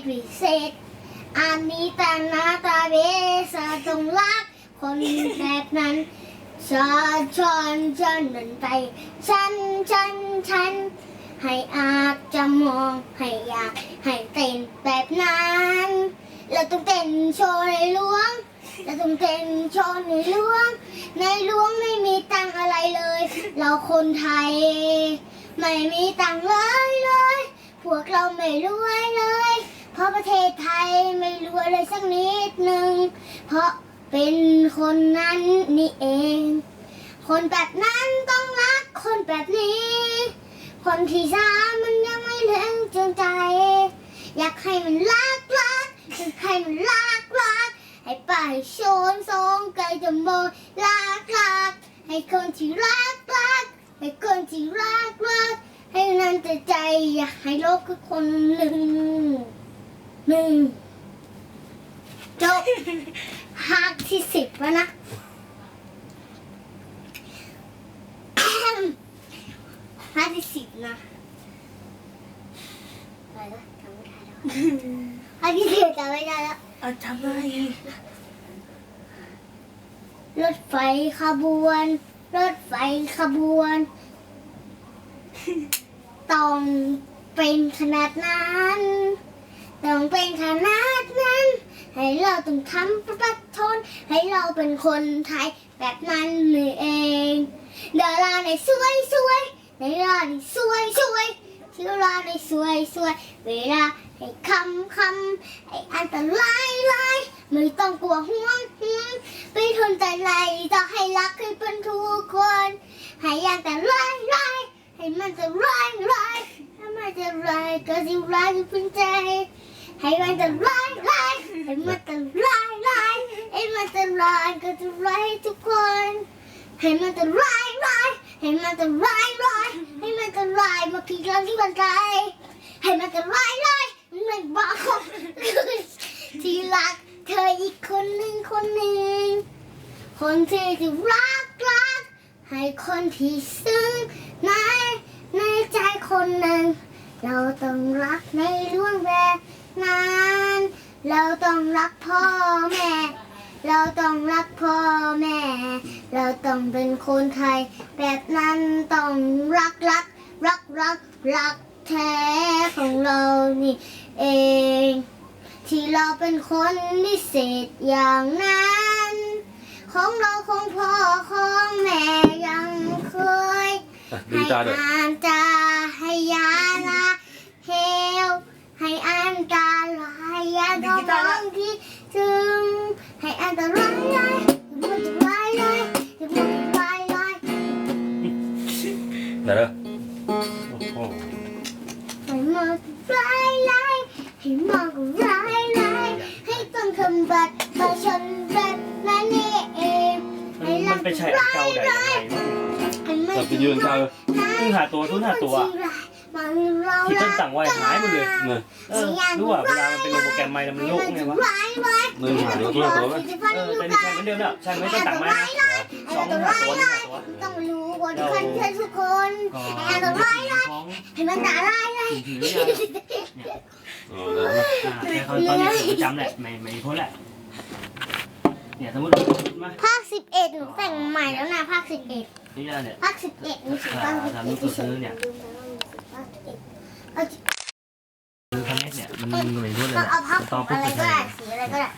ษวิเศษ อันนี้แต่หน้าตาเบสจงรักคนแบบนั้นชาชอนฉันนันไป ฉันฉันฉัน ให้อาจจะมองให้อยากให้เต้นแบบนั้น เราต้องเต้นโชว์ในหลวง เราต้องเต้นโชว์ในหลวง ในหลวงไม่มีตังอะไรเลย เราคนไทย ไม่มีตังเลยเลย พวกเราไม่รวยเลย เพราะประไม่รวยเลยสักนิดหนึ่ง เพราะเป็นคนนั้นนี่เอง คนแบบนั้นต้องรักคนแบบนี้ คนที่สามมันยังไม่เลี้ยงจนใจ อยากให้มันรักรักอยากให้มันรักรักให้ไปโชนทรงไกลจะโมรักรักให้คนที่รักรักให้คนที่รักรักให้นั้นแต่ใจอยากให้โลกคือคนหนึ่ง หนึ่งจบภาคที่สิบแล้วนะ ภาคที่สิบนะอะไรวะจำไม่ได้แล้วภาคที่สิบจำไม่ได้แล้วเอาทำอะไรรถไฟขบวน รถไฟขบวน ต้องเป็นขนาดนั้น ต้องเป็นขนาดนั้น ให้เราต้องทำประทน ให้เราเป็นคนไทยแบบนั้นนี่เองเดาราในสวยสวยดาราในสวยสวยที่ดาราในสวยสวยเวลาให้คำคำให้อันตรายรายไม่ต้องกลัวห่วงห่วงไปทนแต่ไรจะให้รักให้เป็นทุกคนให้อันตรายรายให้มันจะร้ายร้ายถ้ามันจะร้าย ให้มันจะร้ายร้ายให้มันจะร้ายร้ายให้มันจะร้ายก็จะร้ายให้ทุกคนให้มันจะร้ายร้ายให้มันจะร้ายร้ายให้มันจะร้ายมากี่ครั้งที่มันใจให้มันจะร้ายร้ายมันบอกที่รักเธออีกคนหนึ่งคนหนึ่งคนที่จะรักรักให้คนที่ซึ้งในในใจคนหนึ่งเราต้องรักในร่วงแบบ นั้น เราต้องรักพ่อแม่ เราต้องรักพ่อแม่ เราต้องเป็นคนไทย แบบนั้นต้องรักรัก รักรักรักแท้ของเรานี่เอง ที่เราเป็นคนพิเศษอย่างนั้น ของเราของพ่อของแม่ยังเคยอะดีให้ตาด้วยอ่านตาให้ยาลาเฮล ให้อ่านตาลายยาดองร้องคิดถึงให้อ่านตาลายลายมันจะลายลายมันจะลายลายเดี๋ยวเด้อโอ้โหให้มันลายลายให้มันก็ลายลายให้ต้องทำบัตรประชาชนแบบนั้นนี่เองมันมันไปใช้อันเก่าได้ยังไงวะให้มันแต่ไปยืนเจ้าทุนหาตัวทุนหาตัว มันเราที่ต้นสั่งไว้หายหมดเลยเนี่ยเออรู้ว่าเวลามันเป็นโปรแกรมใหม่แล้วมันโยกไงวะหนึ่งหาเดี๋ยวตัวตัวไหมเออแต่นี่ใช่เหมือนเดิมแล้วใช่ไหมต้องสั่งไม้นะสองหาตัวนี่หาตัวต้องรู้คนคนเพื่อนทุกคนก็ให้มันร้ายเลยของให้มันด่าร้ายเลยถือเนี่ยเออเดี๋ยวนะอ่าแต่เขาตอนนี้ผมประจำแหละไม่ไม่พ้นแหละเนี่ยสมมติเรามาภาคสิบเอ็ดหนูแต่งใหม่แล้วนะภาคสิบเอ็ดนี่ก็เนี่ยภาคสิบเอ็ดนี่สิภาคสิบเอ็ดที่สุดภาคสิบเอ็ด คือคันนี้เนี่ยมันไม่พ้นเลยต้องเอาภาพต่ออะปุ๊บไรไปก็ใช้ได้สีอะไรก็ได้